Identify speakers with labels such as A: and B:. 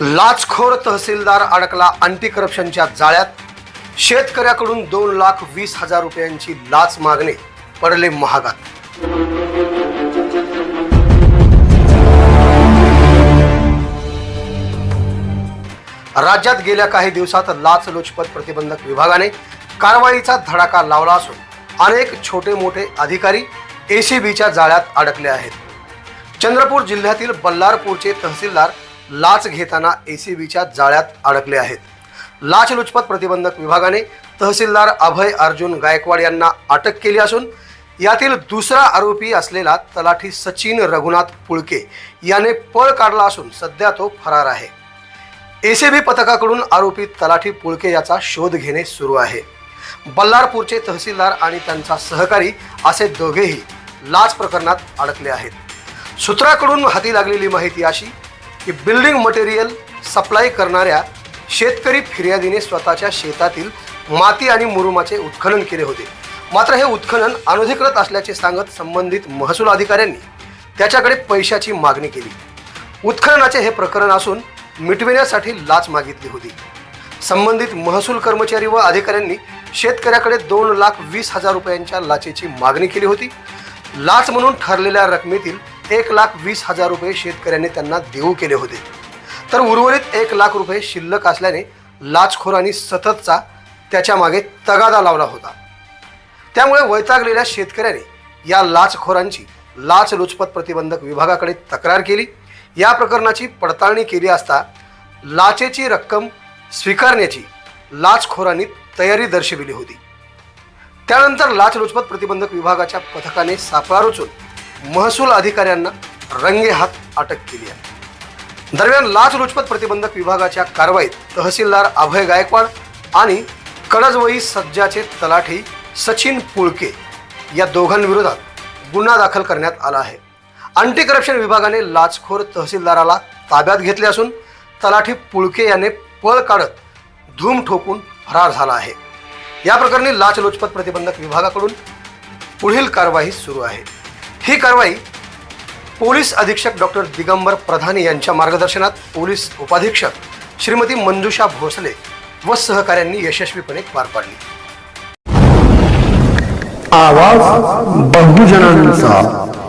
A: लाचखोर तहसीलदार अडकला अँटी करप्शनच्या जाळ्यात. शेतकऱ्याकडून दोन लाख वीस हजार रुपयांची लाच मागणे पडले महागात. राज्यात गेल्या काही दिवसात लाचलुचपत प्रतिबंधक विभागाने कारवाईचा धडाका लावला असून अनेक छोटे मोठे अधिकारी एसीबीच्या जाळ्यात अडकले आहेत. चंद्रपूर जिल्ह्यातील बल्लारपूरचे तहसीलदार लाच घेताना एसीबीच्या जाळ्यात अडकले आहेत. लाचलुचपत प्रतिबंधक विभागाने तहसीलदार अभय अर्जुन गायकवाड यांना अटक केली असून यातील दुसरा आरोपी असलेला तलाठी सचिन रघुनाथ पुळके याने पळ काढला असून सध्या तो फरार आहे. एसीबी पथकाकडून आरोपी तलाठी पुळके याचा शोध घेणे सुरू आहे. बल्लारपूरचे तहसीलदार आणि त्यांचा सहकारी असे दोघेही लाच प्रकरणात अडकले आहेत. सूत्राकडून हाती लागलेली माहिती अशी की बिल्डिंग मटेरियल सप्लाय करणाऱ्या शेतकरी फिर्यादीने स्वतःच्या शेतातील माती आणि मुरुमाचे उत्खनन केले होते. मात्र हे उत्खनन अनधिकृत असल्याचे सांगत संबंधित महसूल अधिकाऱ्यांनी त्याच्याकडे पैशाची मागणी केली. उत्खननाचे हे प्रकरण असून मिटविण्यासाठी लाच मागितली होती. संबंधित महसूल कर्मचारी व अधिकाऱ्यांनी शेतकऱ्याकडे दोन लाख वीस हजार रुपयांच्या लाचेची मागणी केली होती. लाच म्हणून ठरलेल्या रकमेतील एक लाख वीस हजार रुपये शेतकऱ्यांनी त्यांना देऊ केले होते. तर उर्वरित एक लाख रुपये शिल्लक असल्याने लाचखोरांनी सततचा त्याच्यामागे तगादा लावला होता. त्यामुळे वैतागलेल्या शेतकऱ्याने या लाचखोरांची लाचलुचपत प्रतिबंधक विभागाकडे तक्रार केली. या प्रकरणाची पडताळणी केली असता लाचेची रक्कम स्वीकारण्याची लाचखोरांनी तयारी दर्शविली होती. त्यानंतर लाचलुचपत प्रतिबंधक विभागाच्या पथकाने सापळा रचून महसूल अधिकाऱ्यांना रंगेहात अटक केली आहे. दरम्यान लाचलुचपत प्रतिबंधक विभागाच्या कारवाईत तहसीलदार अभय गायकवाड आणि कडजवई सज्जाचे तलाठी सचिन पुळके या दोघांविरोधात गुन्हा दाखल करण्यात आला आहे. अँटी करप्शन विभागाने लाचखोर तहसीलदाराला ताब्यात घेतले असून तलाठी पुळके याने पळ काढत धूम ठोकून फरार झाला आहे. या प्रकरणी लाचलुचपत प्रतिबंधक विभागाकडून पुढील कारवाई सुरू आहे. ही कारवाई पोलीस अधीक्षक डॉक्टर दिगंबर प्रधान यांच्या मार्गदर्शनात पोलीस उपाधीक्षक श्रीमती मंजुषा भोसले व सहकाऱ्यांनी यशस्वीपणे पार पाडली.
B: आवाज बहुजनांचा.